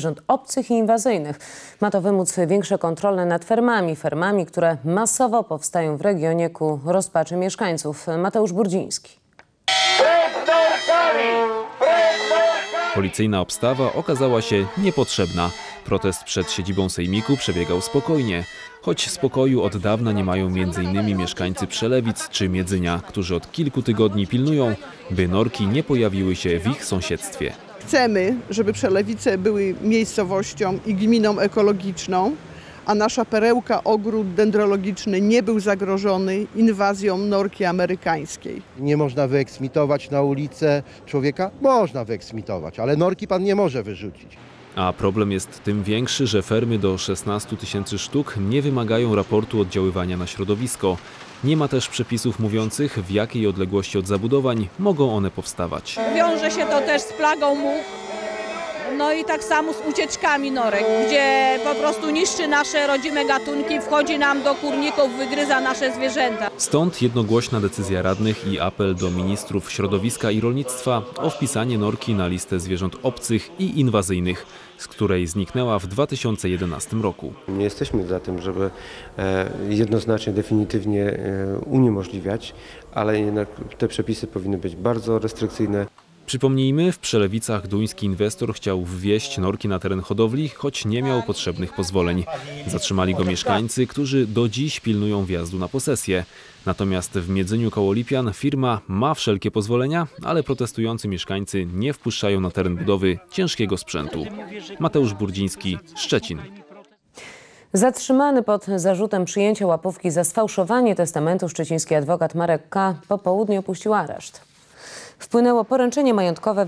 zwierząt obcych i inwazyjnych. Ma to wymóc większe kontrole nad fermami, fermami, które masowo powstają w regionie ku rozpaczy mieszkańców. Mateusz Burdziński. Policyjna obstawa okazała się niepotrzebna. Protest przed siedzibą sejmiku przebiegał spokojnie. Choć spokoju od dawna nie mają m.in. mieszkańcy Przelewic czy Miedzynia, którzy od kilku tygodni pilnują, by norki nie pojawiły się w ich sąsiedztwie. Chcemy, żeby Przelewice były miejscowością i gminą ekologiczną, a nasza perełka ogród dendrologiczny nie był zagrożony inwazją norki amerykańskiej. Nie można wyeksmitować na ulicę człowieka? Można wyeksmitować, ale norki pan nie może wyrzucić. A problem jest tym większy, że fermy do 16 tysięcy sztuk nie wymagają raportu oddziaływania na środowisko. Nie ma też przepisów mówiących, w jakiej odległości od zabudowań mogą one powstawać. Wiąże się to też z plagą much, no i tak samo z ucieczkami norek, gdzie po prostu niszczy nasze rodzime gatunki, wchodzi nam do kurników, wygryza nasze zwierzęta. Stąd jednogłośna decyzja radnych i apel do ministrów środowiska i rolnictwa o wpisanie norki na listę zwierząt obcych i inwazyjnych, z której zniknęła w 2011 roku. Nie jesteśmy za tym, żeby e, jednoznacznie, definitywnie e, uniemożliwiać, ale jednak te przepisy powinny być bardzo restrykcyjne. Przypomnijmy, w Przelewicach duński inwestor chciał wwieźć norki na teren hodowli, choć nie miał potrzebnych pozwoleń. Zatrzymali go mieszkańcy, którzy do dziś pilnują wjazdu na posesję. Natomiast w Miedzyniu koło Lipian firma ma wszelkie pozwolenia, ale protestujący mieszkańcy nie wpuszczają na teren budowy ciężkiego sprzętu. Mateusz Burdziński, Szczecin. Zatrzymany pod zarzutem przyjęcia łapówki za sfałszowanie testamentu szczeciński adwokat Marek K. po południu opuścił areszt. Wpłynęło poręczenie majątkowe